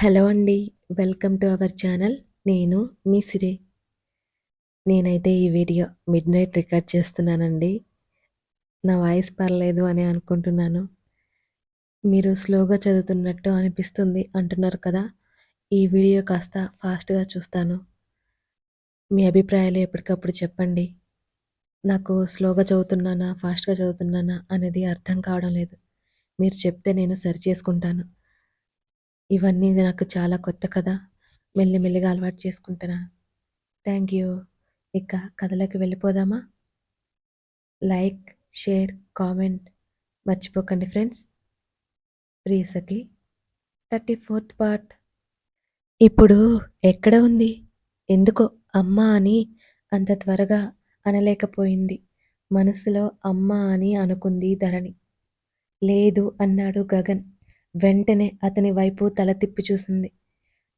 Hello అండి. Welcome to our channel. నేను మీ సిరి. నేనైతే ఈ వీడియో మిడ్ నైట్ రికార్డ్ చేస్తున్నానండి. నా వాయిస్ పర్లేదు అని అనుకుంటున్నాను. మీరు స్లోగా చదువుతున్నట్టు అనిపిస్తుంది అంటున్నారు కదా! ఈ వీడియో కాస్త ఫాస్ట్‌గా చూస్తాను. మీ అభిప్రాయాలు ఎప్పటికప్పుడు చెప్పండి. నాకు స్లోగా చదువుతున్నానా, ఫాస్ట్‌గా చదువుతున్నానా అనేది అర్థం కావడం లేదు. మీరు చెప్తే నేను సరి చేసుకుంటాను ఇవన్నీ నాకు చాలా కొత్త కదా! మెల్లిమెల్లిగా అలవాటు చేసుకుంటున్నా థ్యాంక్ యూ. ఇక కథలోకి వెళ్ళిపోదామా? లైక్, షేర్, కామెంట్ మర్చిపోకండి friends. Priyasakhi thirty fourth part. ఇప్పుడు ఎక్కడ ఉంది? ఎందుకో అమ్మ అని అంత త్వరగా అనలేకపోయింది. మనసులో అమ్మ అని అనుకుంది ధరణి. లేదు అన్నాడు గగన్. వెంటనే అతని వైపు తల తిప్పి చూసింది.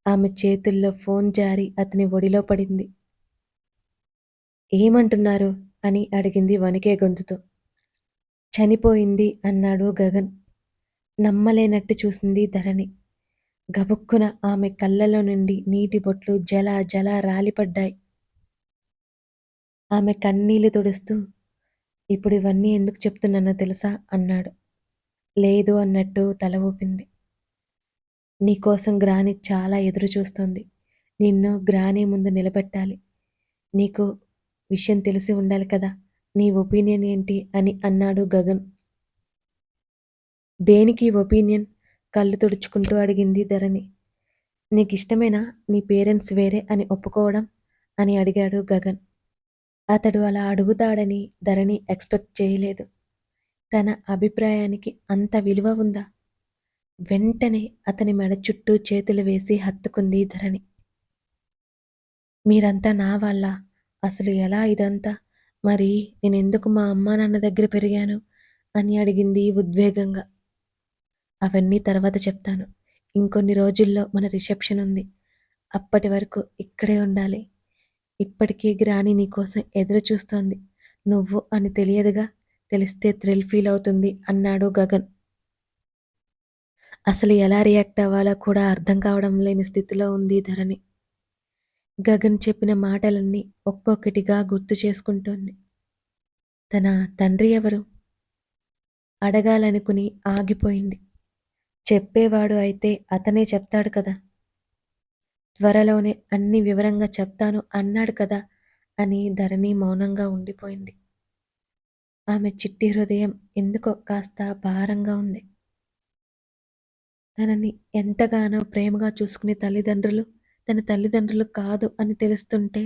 ఆమె చేతుల్లో ఫోన్ జారి అతని ఒడిలో పడింది. ఏమంటున్నారు? అని అడిగింది వణికే గొంతుతో. చనిపోయింది అన్నాడు గగన్. నమ్మలేనట్టు చూసింది ధరణి. గబుక్కున ఆమె కళ్ళలో నుండి నీటి బొట్లు జల జల రాలిపడ్డాయి. ఆమె కన్నీళ్ళు తుడుస్తూ ఇప్పుడు ఇవన్నీ ఎందుకు చెప్తున్నానో తెలుసా అన్నాడు. లేదు అన్నట్టు తల ఊపింది. నీకోసం గ్రాని చాలా ఎదురు చూస్తోంది. నిన్ను గ్రాని ముందు నిలబెట్టాలి. నీకు విషయం తెలిసి ఉండాలి కదా! నీ ఒపీనియన్ ఏంటి? అని అన్నాడు గగన్. దేనికి ఒపీనియన్? కళ్ళు తుడుచుకుంటూ అడిగింది ధరణి. నీకు ఇష్టమేనా నీ పేరెంట్స్ వేరే అని ఒప్పుకోవడం? అని అడిగాడు గగన్. అతడు అలా అడుగుతాడని ధరణి ఎక్స్పెక్ట్ చేయలేదు. తన అభిప్రాయానికి అంత విలువ ఉందా? వెంటనే అతని మెడ చుట్టూ చేతులు వేసి హత్తుకుంది ధరణి. మీరంతా నా వాళ్ళ అసలు ఎలా ఇదంతా? మరి నేనెందుకు మా అమ్మా నాన్న దగ్గర పెరిగాను? అని అడిగింది ఉద్వేగంగా. అవన్నీ తర్వాత చెప్తాను. ఇంకొన్ని రోజుల్లో మన రిసెప్షన్ ఉంది. అప్పటి వరకు ఇక్కడే ఉండాలి. ఇప్పటికీ గ్రాని నీకోసం ఎదురు చూస్తోంది. నువ్వు అని తెలియదుగా తెలిస్తే థ్రిల్ ఫీల్ అవుతుంది అన్నాడు గగన్. అసలు ఎలా రియాక్ట్ అవ్వాలో కూడా అర్థం కావడం లేని స్థితిలో ఉంది ధరణి. గగన్ చెప్పిన మాటలన్నీ ఒక్కొక్కటిగా గుర్తు చేసుకుంటోంది. తన తండ్రి ఎవరు? అడగాలనుకుని ఆగిపోయింది. చెప్పేవాడు అయితే అతనే చెప్తాడు కదా. త్వరలోనే అన్ని వివరంగా చెప్తాను అన్నాడు కదా అని ధరణి మౌనంగా ఉండిపోయింది. ఆమె చిట్టి హృదయం ఎందుకో కాస్త భారంగా ఉంది. తనని ఎంతగానో ప్రేమగా చూసుకునే తల్లిదండ్రులు తన తల్లిదండ్రులు కాదు అని తెలుస్తుంటే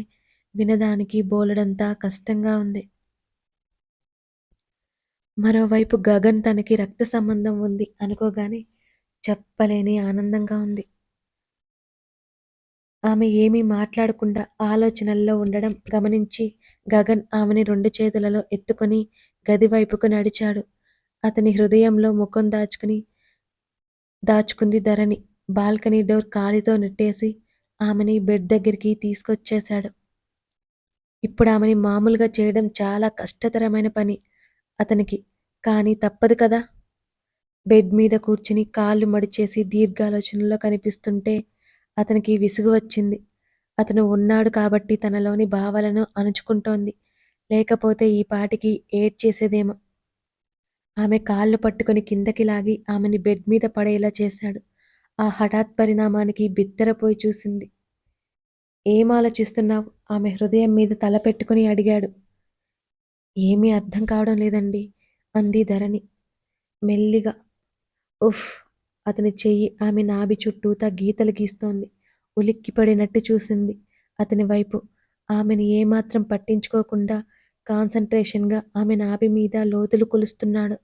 వినదానికి బోలడంతా కష్టంగా ఉంది. మరోవైపు గగన్ తనకి రక్త సంబంధం ఉంది అనుకోగానే చెప్పలేని ఆనందంగా ఉంది. ఆమె ఏమీ మాట్లాడకుండా ఆలోచనల్లో ఉండడం గమనించి గగన్ ఆమెని రెండు చేతులలో ఎత్తుకొని గది వైపుకు నడిచాడు. అతని హృదయంలో ముఖం దాచుకుని దాచుకుంది ధరణి. బాల్కనీ డోర్ కాలితో నెట్టేసి ఆమెని బెడ్ దగ్గరికి తీసుకొచ్చేశాడు. ఇప్పుడు ఆమెని మామూలుగా చేయడం చాలా కష్టతరమైన పని అతనికి. కానీ తప్పదు కదా! బెడ్ మీద కూర్చుని కాళ్ళు మడిచేసి దీర్ఘాలోచనలో కనిపిస్తుంటే అతనికి విసుగు వచ్చింది. అతను ఉన్నాడు కాబట్టి తనలోని భావాలను అణుచుకుంటోంది. లేకపోతే ఈ పాటికి ఏడ్చేసేదేమో. ఆమె కాళ్ళు పట్టుకుని కిందకి లాగి ఆమెని బెడ్ మీద పడేలా చేశాడు. ఆ హఠాత్ పరిణామానికి బిత్తరపోయి చూసింది. ఏం ఆలోచిస్తున్నావు? ఆమె హృదయం మీద తల పెట్టుకుని అడిగాడు. ఏమీ అర్థం కావడం లేదండి అంది ధరణి మెల్లిగా. ఉఫ్ అతని చెయ్యి ఆమె నాభి చుట్టూతా గీతలు గీస్తోంది. ఉలిక్కిపడినట్టు చూసింది అతని వైపు. ఆమెను ఏమాత్రం పట్టించుకోకుండా కాన్సంట్రేషన్గా ఆమె నాభి మీద లోతులు కొలుస్తున్నాడు.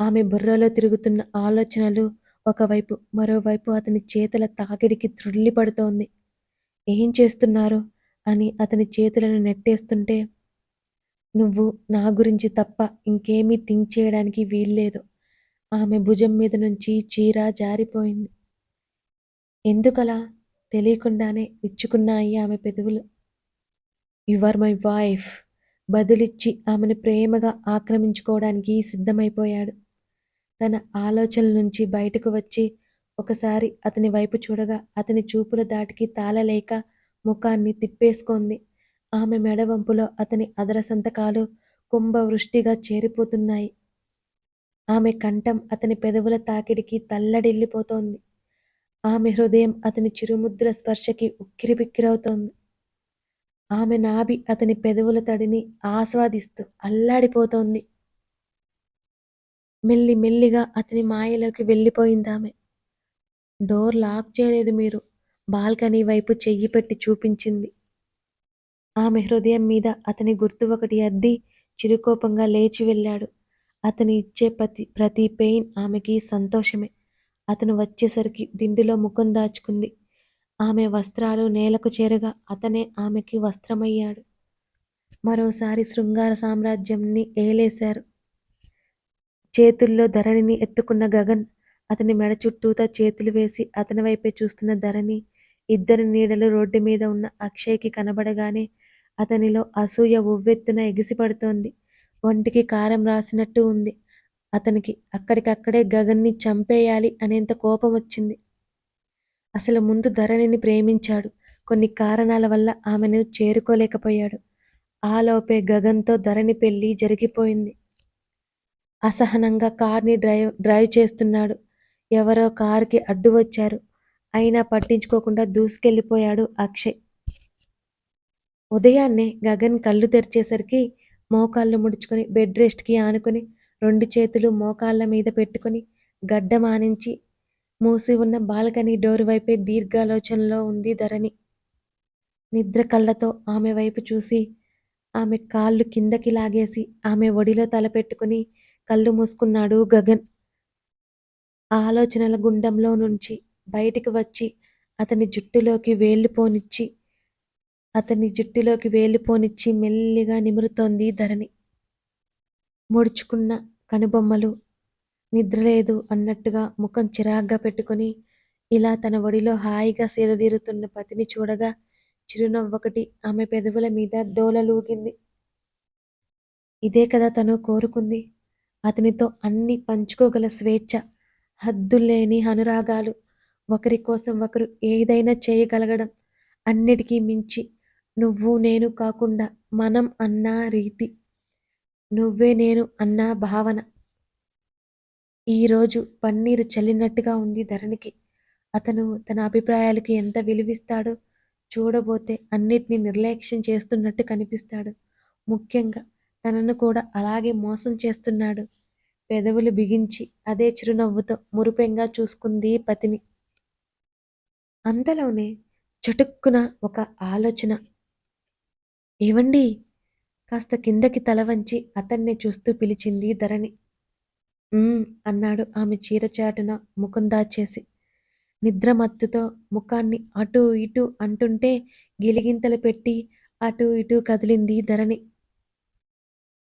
ఆమె బుర్రలో తిరుగుతున్న ఆలోచనలు ఒకవైపు మరోవైపు అతని చేతుల తాకిడికి త్రుళ్ళిపడుతోంది. ఏం చేస్తున్నారు? అని అతని చేతులను నెట్టేస్తుంటే నువ్వు నా గురించి తప్ప ఇంకేమీ థింక్ చేయడానికి వీల్లేదు. ఆమె భుజం మీద నుంచి చీర జారిపోయింది. ఎందుకలా? తెలియకుండానే విచ్చుకున్నాయి ఆమె పెదవులు. యు ఆర్ మై వైఫ్ బదులిచ్చి ఆమెను ప్రేమగా ఆక్రమించుకోవడానికి సిద్ధమైపోయాడు. తన ఆలోచనల నుంచి బయటకు వచ్చి ఒకసారి అతని వైపు చూడగా అతని చూపుల దాటికి తాళలేక ముఖాన్ని తిప్పేసుకుంది. ఆమె మెడవంపులో అతని అదర సంతకాలు కుంభవృష్టిగా చేరిపోతున్నాయి. ఆమె కంఠం అతని పెదవుల తాకిడికి తల్లడిల్లిపోతోంది. ఆమె హృదయం అతని చిరుముద్ర స్పర్శకి ఉక్కిరిబిక్కిరవుతోంది. ఆమె నాభి అతని పెదవుల తడిని ఆస్వాదిస్తూ అల్లాడిపోతోంది. మెల్లి మెల్లిగా అతని మాయలోకి వెళ్ళిపోయిందామె డోర్ లాక్ చేయలేదు మీరు. బాల్కనీ వైపు చెయ్యి పెట్టి చూపించింది. ఆమె హృదయం మీద అతని గుర్తు ఒకటి అద్ది చిరుకోపంగా లేచి వెళ్ళాడు. అతని ఇచ్చే ప్రతి ప్రతి పెయిన్ ఆమెకి సంతోషమే. అతను వచ్చేసరికి దిండులో ముఖం దాచుకుంది. ఆమె వస్త్రాలు నేలకు చేరగా అతనే ఆమెకి వస్త్రమయ్యాడు. మరోసారి శృంగార సామ్రాజ్యంని ఏలేశారు. చేతుల్లో ధరణిని ఎత్తుకున్న గగన్ అతని మెడ చుట్టూతా చేతులు వేసి అతని వైపే చూస్తున్న ధరణి ఇద్దరి నీడలు రోడ్డు మీద ఉన్న అక్షయ్కి కనబడగానే అతనిలో అసూయ ఉవ్వెత్తున ఎగిసిపడుతోంది. ఒంటికి కారం రాసినట్టు ఉంది. అతనికి అక్కడికక్కడే గగన్ని చంపేయాలి అనేంత కోపం వచ్చింది అసలు ముందు ధరణిని ప్రేమించాడు. కొన్ని కారణాల వల్ల ఆమెను చేరుకోలేకపోయాడు. ఆలోపే గగన్తో ధరణి పెళ్ళి జరిగిపోయింది. అసహనంగా కార్ని డ్రైవ్ డ్రైవ్ చేస్తున్నాడు. ఎవరో కారుకి అడ్డు వచ్చారు. అయినా పట్టించుకోకుండా దూసుకెళ్ళిపోయాడు అక్షయ్. ఉదయాన్నే గగన్ కళ్ళు తెరిచేసరికి మోకాళ్ళు ముడుచుకొని బెడ్ రెస్ట్కి ఆనుకొని రెండు చేతులు మోకాళ్ళ మీద పెట్టుకొని గడ్డ మానించి మూసి ఉన్న బాల్కనీ డోర్ వైపే దీర్ఘాలోచనలో ఉంది ధరణి. నిద్ర కళ్ళతో ఆమె వైపు చూసి ఆమె కాళ్ళు కిందకి లాగేసి ఆమె ఒడిలో తలపెట్టుకుని కళ్ళు మూసుకున్నాడు గగన్. ఆలోచనల గుండంలో నుంచి బయటికి వచ్చి అతని జుట్టులోకి వేళ్ళు పోనిచ్చి అతని జుట్టులోకి వేళ్ళు పోనిచ్చి మెల్లిగా నిమురుతోంది ధరణి. ముడుచుకున్న కనుబొమ్మలు నిద్రలేదు అన్నట్టుగా ముఖం చిరాగ్గా పెట్టుకుని ఇలా తన ఒడిలో హాయిగా సేదదీరుతున్న పతిని చూడగా చిరునవ్వొకటి ఆమె పెదవుల మీద డోలలూగింది. ఇదే కదా తను కోరుకుంది. అతనితో అన్ని పంచుకోగల స్వేచ్ఛ హద్దులేని అనురాగాలు ఒకరి కోసం ఒకరు ఏదైనా చేయగలగడం అన్నిటికీ మించి నువ్వు నేను కాకుండా మనం అన్న రీతి. నువ్వే నేను అన్న భావన. ఈరోజు పన్నీరు చల్లినట్టుగా ఉంది ధరణికి. అతను తన అభిప్రాయాలకు ఎంత విలువిస్తాడో చూడబోతే అన్నిటినీ నిర్లక్ష్యం చేస్తున్నట్టు కనిపిస్తాడు. ముఖ్యంగా తనను కూడా అలాగే మోసం చేస్తున్నాడు. పెదవులు బిగించి అదే చిరునవ్వుతో మురిపెంగా చూసుకుంది పతిని. అంతలోనే చటుక్కున ఒక ఆలోచన. ఏవండి? కాస్త కిందకి తల వంచి అతన్నే చూస్తూ పిలిచింది ధరణి. అన్నాడు ఆమె చీరచాటున ముఖం దాచేసి. నిద్రమత్తుతో ముఖాన్ని అటూ ఇటూ అంటుంటే గిలిగింతలు పెట్టి అటూ ఇటూ కదిలింది ధరణి.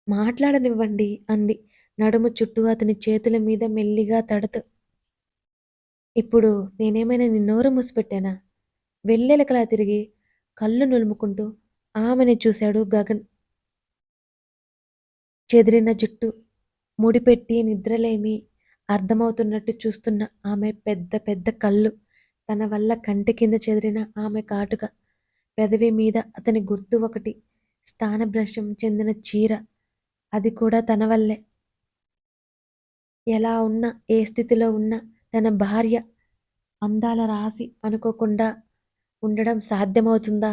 మాట్లాడనివ్వండి అంది నడుము చుట్టూ అతని చేతుల మీద మెల్లిగా తడుతూ. ఇప్పుడు నేనేమైనా నీ నోరు మూసిపెట్టానా? వెల్లెలకలా తిరిగి కళ్ళు నులుముకుంటూ ఆమెనే చూశాడు గగన్. చెదిరిన జుట్టు ముడిపెట్టి నిద్రలేమి అర్థమవుతున్నట్టు చూస్తున్న ఆమె పెద్ద పెద్ద కళ్ళు. తన వల్ల కంటి కింద చెదిరిన ఆమె కాటుక. పెదవి మీద అతని గుర్తు ఒకటి. స్థానభ్రంశం చెందిన చీర. అది కూడా తన వల్లే. ఎలా ఉన్నా ఏ స్థితిలో ఉన్నా తన భార్య అందాల రాసి అనుకోకుండా ఉండడం సాధ్యమవుతుందా?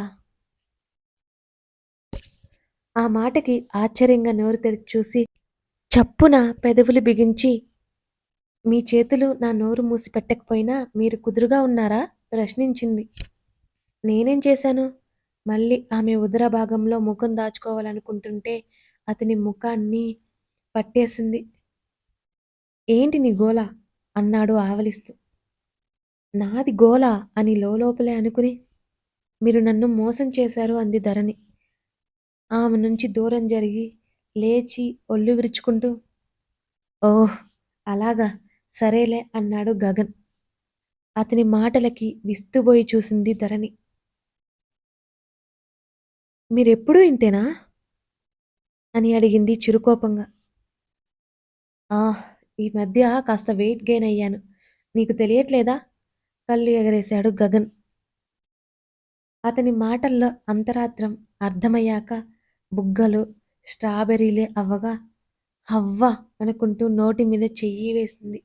ఆ మాటకి ఆశ్చర్యంగా నోరు తెరిచి చూసి చప్పున పెదవులు బిగించి మీ చేతులు నా నోరు మూసి పెట్టకపోయినా మీరు కుదురుగా ఉన్నారా? ప్రశ్నించింది. నేనేం చేశాను? మళ్ళీ ఆమె ఉదర భాగంలో ముఖం దాచుకోవాలనుకుంటుంటే అతని ముఖాన్ని పట్టేసింది. ఏంటి నీ గోల? అన్నాడు ఆవలిస్తూ. నాది గోల అని లోపలే అనుకుని మీరు నన్ను మోసం చేశారు అంది ధరణి. ఆమె నుంచి దూరం జరిగి లేచి ఒళ్ళు విరుచుకుంటూ ఓహ్ అలాగా సరేలే అన్నాడు గగన్. అతని మాటలకి విస్తుబోయి చూసింది ధరణి. మీరెప్పుడూ ఇంతేనా? అని అడిగింది చిరుకోపంగా. ఆ ఈ మధ్య కాస్త వెయిట్ గెయిన్ అయ్యాను. నీకు తెలియట్లేదా? కళ్ళు ఎగరేశాడు గగన్. అతని మాటల్లో అంతరాత్రం అర్థమయ్యాక బుగ్గలు స్ట్రాబెర్రీలే అవ్వగా హవ్వ అనుకుంటూ నోటి మీద చెయ్యి వేసింది.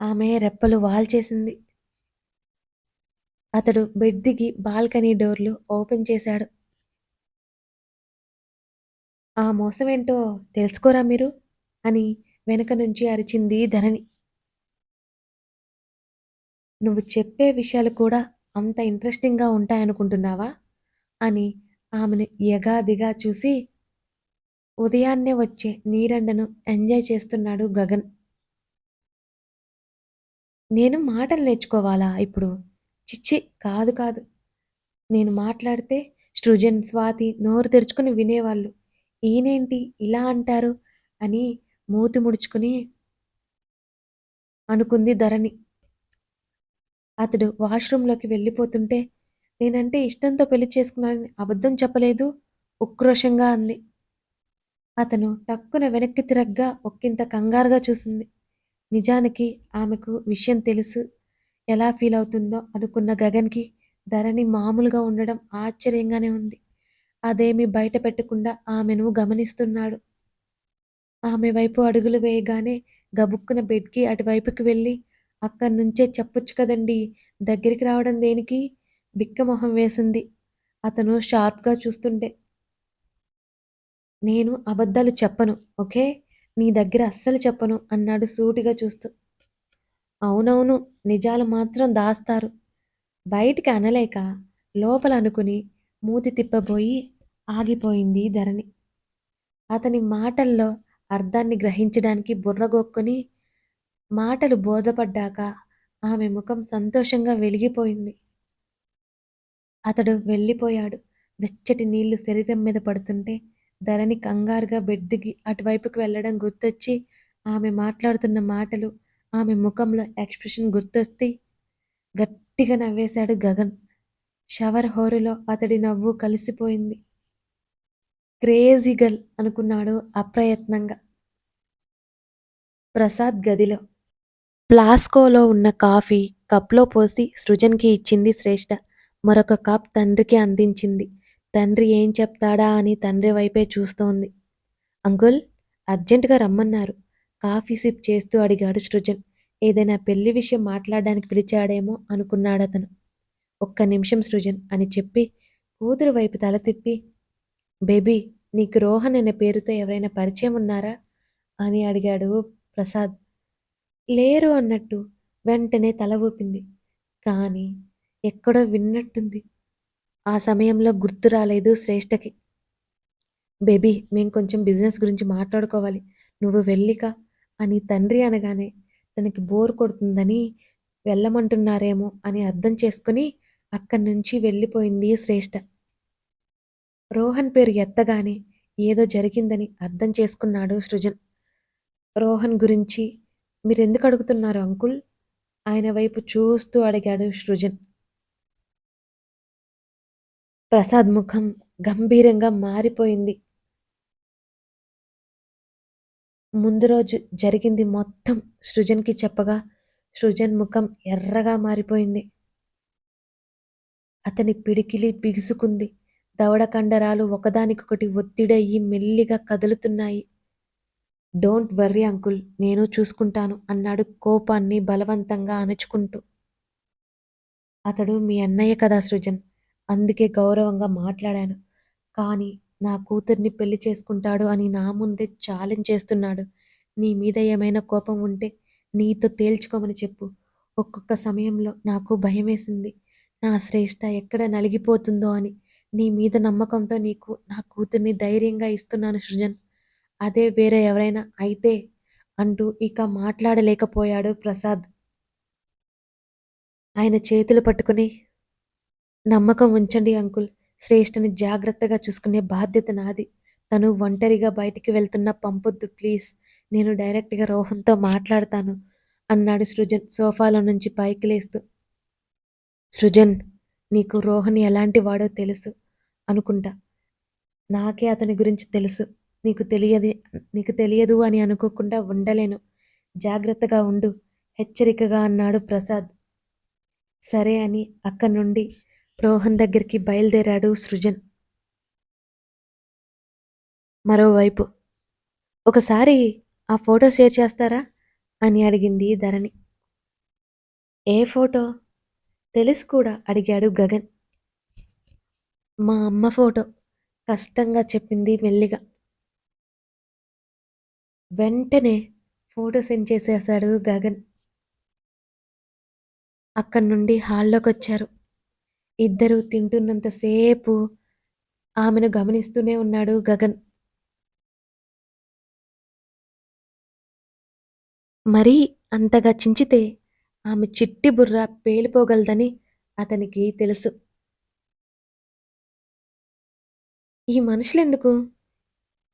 ఆమె రెప్పలు వాల్చేసింది. అతడు బెడ్ దిగి బాల్కనీ డోర్లు ఓపెన్ చేశాడు. ఆ మోసమేంటో తెలుసుకోరా మీరు? అని వెనక నుంచి అరిచింది ధరణి. నువ్వు చెప్పే విషయాలు కూడా అంత ఇంట్రెస్టింగ్గా ఉంటాయనుకుంటున్నావా? అని ఆమెను యగాదిగా చూసి ఉదయాన్నే వచ్చే నీరెండను ఎంజాయ్ చేస్తున్నాడు గగన్. నేను మాటలు నేర్చుకోవాలా ఇప్పుడు? చిచ్చి కాదు కాదు. నేను మాట్లాడితే సృజన్ స్వాతి నోరు తెరుచుకుని వినేవాళ్ళు. ఈయనేంటి ఇలా అంటారు? అని మూతి ముడుచుకుని అనుకుంది ధరణి. అతడు వాష్రూంలోకి వెళ్ళిపోతుంటే నేనంటే ఇష్టంతో పెళ్ళి చేసుకున్నానని అబద్ధం చెప్పలేదు ఉక్రోషంగా అంది. అతను టక్కున వెనక్కి తిరగ్గా ఒక్కింత కంగారుగా చూసింది. నిజానికి ఆమెకు విషయం తెలుసు. ఎలా ఫీల్ అవుతుందో అనుకున్న గగన్కి ధరణి మామూలుగా ఉండడం ఆశ్చర్యంగానే ఉంది. అదేమీ బయట పెట్టకుండా ఆమెను గమనిస్తున్నాడు. ఆమె వైపు అడుగులు వేయగానే గబుక్కున బెడ్కి అటువైపుకి వెళ్ళి అక్కడి నుంచే చెప్పొచ్చు కదండి దగ్గరికి రావడం దేనికి? బిక్కమొహం వేసింది. అతను షార్ప్గా చూస్తుంటే నేను అబద్ధాలు చెప్పను ఓకే? నీ దగ్గర అస్సలు చెప్పను అన్నాడు సూటిగా చూస్తూ. అవునవును నిజాలు మాత్రం దాస్తారు. బయటికి అనలేక లోపల అనుకుని మూతి తిప్పబోయి ఆగిపోయింది ధరణి. అతని మాటల్లో అర్థాన్ని గ్రహించడానికి బుర్రగొక్కుని మాటలు బోధపడ్డాక ఆమె ముఖం సంతోషంగా వెలిగిపోయింది. అతడు వెళ్ళిపోయాడు. వెచ్చటి నీళ్ళు శరీరం మీద పడుతుంటే ధరణి కంగారుగా బెడ్ దిగి అటువైపుకి వెళ్ళడం గుర్తొచ్చి ఆమె మాట్లాడుతున్న మాటలు ఆమె ముఖంలో ఎక్స్ప్రెషన్ గుర్తొస్తే గట్టిగా నవ్వేశాడు గగన్. షవర్ హోరులో అతడి నవ్వు కలిసిపోయింది. క్రేజీ గర్ల్ అనుకున్నాడు అప్రయత్నంగా. ప్రసాద్ గదిలో. ప్లాస్కోలో ఉన్న కాఫీ కప్లో పోసి సృజన్కి ఇచ్చింది శ్రేష్ఠ మరొక కప్ తండ్రికి అందించింది. తండ్రి ఏం చెప్తాడా అని తండ్రి వైపే చూస్తోంది. అంకుల్ అర్జెంటుగా రమ్మన్నారు. కాఫీ సిప్ చేస్తూ అడిగాడు సృజన్. ఏదైనా పెళ్ళి విషయం మాట్లాడడానికి పిలిచాడేమో అనుకున్నాడు అతను ఒక్క నిమిషం సృజన్ అని చెప్పి కూతురు వైపు తల తిప్పి బేబీ నీకు రోహన్ అనే పేరుతో ఎవరైనా పరిచయం ఉన్నారా? అని అడిగాడు ప్రసాద్. లేరు అన్నట్టు వెంటనే తల ఊపింది. కానీ ఎక్కడో విన్నట్టుంది. ఆ సమయంలో గుర్తు రాలేదు శ్రేష్టకి బేబీ మేం కొంచెం బిజినెస్ గురించి మాట్లాడుకోవాలి. నువ్వు వెళ్ళిక అని తండ్రి అనగానే తనకి బోర్ కొడుతుందని వెళ్ళమంటున్నారేమో అని అర్థం చేసుకుని అక్కడి నుంచి వెళ్ళిపోయింది శ్రేష్ఠ. రోహన్ పేరు ఎత్తగానే ఏదో జరిగిందని అర్థం చేసుకున్నాడు సృజన్. రోహన్ గురించి మీరెందుకు అడుగుతున్నారు అంకుల్? ఆయన వైపు చూస్తూ అడిగాడు సృజన్. ప్రసాద్ ముఖం గంభీరంగా మారిపోయింది. ముందు రోజు జరిగింది మొత్తం సృజన్కి చెప్పగా సృజన్ ముఖం ఎర్రగా మారిపోయింది. అతని పిడికిలి బిగుసుకుంది. దవడ కండరాలు ఒకదానికొకటి ఒత్తిడయ్యి మెల్లిగా కదులుతున్నాయి. డోంట్ వర్రీ అంకుల్ నేను చూసుకుంటాను అన్నాడు కోపాన్ని బలవంతంగా అణుచుకుంటూ. అతడు మీ అన్నయ్య కదా సృజన్. అందుకే గౌరవంగా మాట్లాడాను. కానీ నా కూతుర్ని పెళ్ళి చేసుకుంటాడు అని నా ముందే ఛాలెంజ్ చేస్తున్నాడు. నీ మీద ఏమైనా కోపం ఉంటే నీతో తేల్చుకోమని చెప్పు. ఒక్కొక్క సమయంలో నాకు భయమేసింది. నా శ్రేష్ట ఎక్కడ నలిగిపోతుందో అని. నీ మీద నమ్మకంతో నీకు నా కూతుర్ని ధైర్యంగా ఇస్తున్నాను సృజన్. అదే వేరే ఎవరైనా అయితే అంటూ ఇక మాట్లాడలేకపోయాడు ప్రసాద్. ఆయన చేతులు పట్టుకుని నమ్మకం ఉంచండి అంకుల్. శ్రేష్ఠని జాగ్రత్తగా చూసుకునే బాధ్యత నాది. తను ఒంటరిగా బయటికి వెళ్తున్న పంపొద్దు ప్లీజ్. నేను డైరెక్ట్గా రోహన్తో మాట్లాడతాను అన్నాడు సృజన్ సోఫాలో నుంచి పైకి లేస్తూ. సృజన్ నీకు రోహన్ ఎలాంటి వాడో తెలుసు అనుకుంటా. నాకే అతని గురించి తెలుసు. నీకు తెలియదు నీకు తెలియదు అని అనుకోకుండా ఉండలేను. జాగ్రత్తగా ఉండు. హెచ్చరికగా అన్నాడు ప్రసాద్. సరే అని అక్కడి నుండి రోహన్ దగ్గరికి బయలుదేరాడు సృజన్. మరోవైపు ఒకసారి ఆ ఫోటో షేర్ చేస్తారా? అని అడిగింది ధరణి. ఏ ఫోటో? తెలుసు కూడా అడిగాడు గగన్. మా అమ్మ ఫోటో కష్టంగా చెప్పింది మెల్లిగా. వెంటనే ఫోటో సెండ్ చేసేశాడు గగన్. అక్కడి నుండి హాల్లోకి వచ్చారు ఇద్దరు తింటున్నంతసేపు ఆమెను గమనిస్తూనే ఉన్నాడు గగన్. మరీ అంతగా చించితే ఆమె చిట్టి బుర్ర పేలిపోగలదని అతనికి తెలుసు. ఈ మనుషులెందుకు?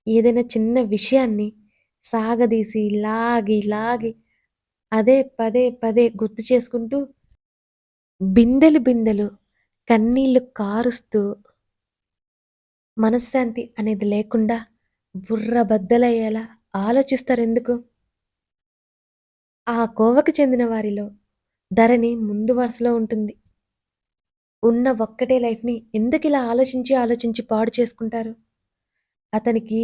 ఏదైనా చిన్న విషయాన్ని సాగదీసి లాగి లాగి అదే పదే పదే గుర్తు చేసుకుంటూ బిందెలు బిందెలు కన్నీళ్ళు కారుస్తూ మనశ్శాంతి అనేది లేకుండా బుర్ర బద్దలయ్యేలా ఆలోచిస్తారెందుకు? ఆ కోవకు చెందిన వారిలో ధరణి ముందు వరుసలో ఉంటుంది. ఉన్న ఒక్కటే లైఫ్ని ఎందుకు ఇలా ఆలోచించి ఆలోచించి పాడు చేసుకుంటారు? అతనికి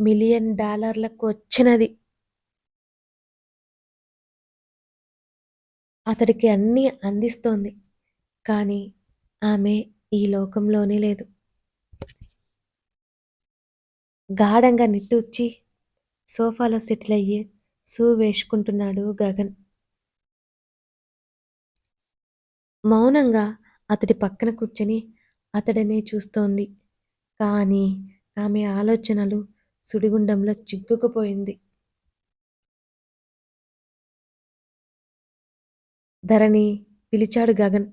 మిలియన్ డాలర్లకు వచ్చినది. అతడికి అన్నీ అందిస్తోంది. కానీ ఆమె ఈ లోకంలోనే లేదు. గాఢంగా నిట్టూర్చి సోఫాలో సెటిల్ అయ్యి సూ వేసుకుంటున్నాడు గగన్. మౌనంగా అతడి పక్కన కూర్చొని అతడనే చూస్తోంది. కానీ ఆమె ఆలోచనలు సుడిగుండంలో చిక్కుకుపోయింది. ధరణి పిలిచాడు గగన్.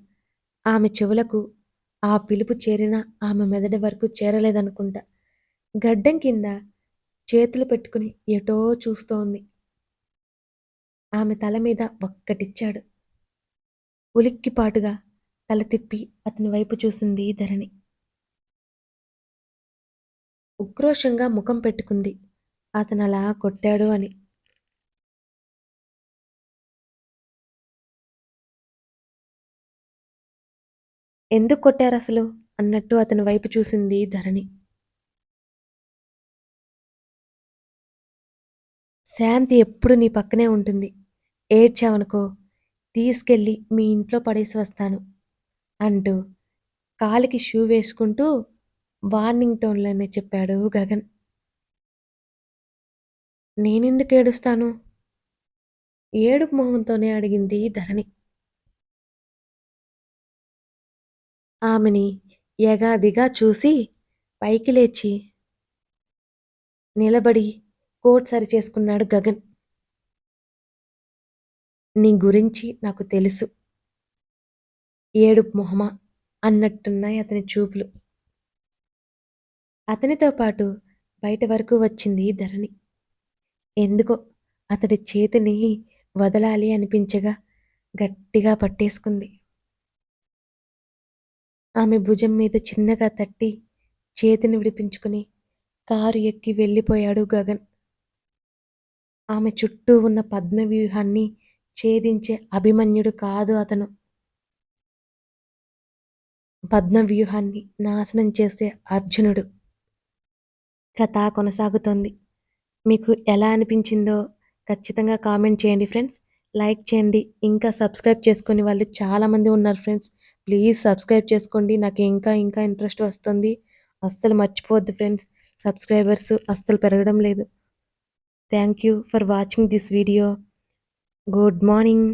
ఆమె చెవులకు ఆ పిలుపు చేరిన ఆమె మెదడు వరకు చేరలేదనుకుంటా. గడ్డం కింద చేతులు పెట్టుకుని ఎటో చూస్తోంది. ఆమె తల మీద ఒక్కటిచ్చాడు. ఉలిక్కిపాటుగా తల తిప్పి అతని వైపు చూసింది ధరణి. ఉక్రోషంగా ముఖం పెట్టుకుంది. అతను అలా కొట్టాడు అని. ఎందుకు కొట్టారు అసలు? అన్నట్టు అతని వైపు చూసింది ధరణి. శాంతి ఎప్పుడు నీ పక్కనే ఉంటుంది. ఏడ్చావనుకో తీసుకెళ్ళి మీ ఇంట్లో పడేసి వస్తాను అంటూ కాలికి షూ వేసుకుంటూ వార్నింగ్ టోన్లోనే చెప్పాడు గగన్. నేనెందుకు ఏడుస్తాను? ఏడుపు మొహంతోనే అడిగింది ధరణి. ఆమెని యగాదిగా చూసి పైకి లేచి నిలబడి కోట్ సరి చేసుకున్నాడు గగన్. నీ గురించి నాకు తెలుసు. ఏడుపు మొహమా అన్నట్టున్నాయి అతని చూపులు. అతనితో పాటు బయట వరకు వచ్చింది ధరణి. ఎందుకో అతడి చేతిని వదలాలి అనిపించగా గట్టిగా పట్టేసుకుంది. ఆమె భుజం మీద చిన్నగా తట్టి చేతిని విడిపించుకుని కారు ఎక్కి వెళ్ళిపోయాడు గగన్. ఆమె చుట్టూ ఉన్న పద్మవ్యూహాన్ని ఛేదించే అభిమన్యుడు కాదు అతను. పద్మవ్యూహాన్ని నాశనం చేసే అర్జునుడు. కథ కొనసాగుతోంది. మీకు ఎలా అనిపించిందో ఖచ్చితంగా కామెంట్ చేయండి ఫ్రెండ్స్. లైక్ చేయండి. ఇంకా సబ్స్క్రైబ్ చేసుకుని వాళ్ళు చాలామంది ఉన్నారు ఫ్రెండ్స్. ప్లీజ్ సబ్స్క్రైబ్ చేసుకోండి. నాకు ఇంకా ఇంకా ఇంట్రెస్ట్ వస్తుంది. అస్సలు మర్చిపోవద్దు ఫ్రెండ్స్. సబ్స్క్రైబర్స్ అస్సలు పెరగడం లేదు. Thank you for watching this video. Good morning.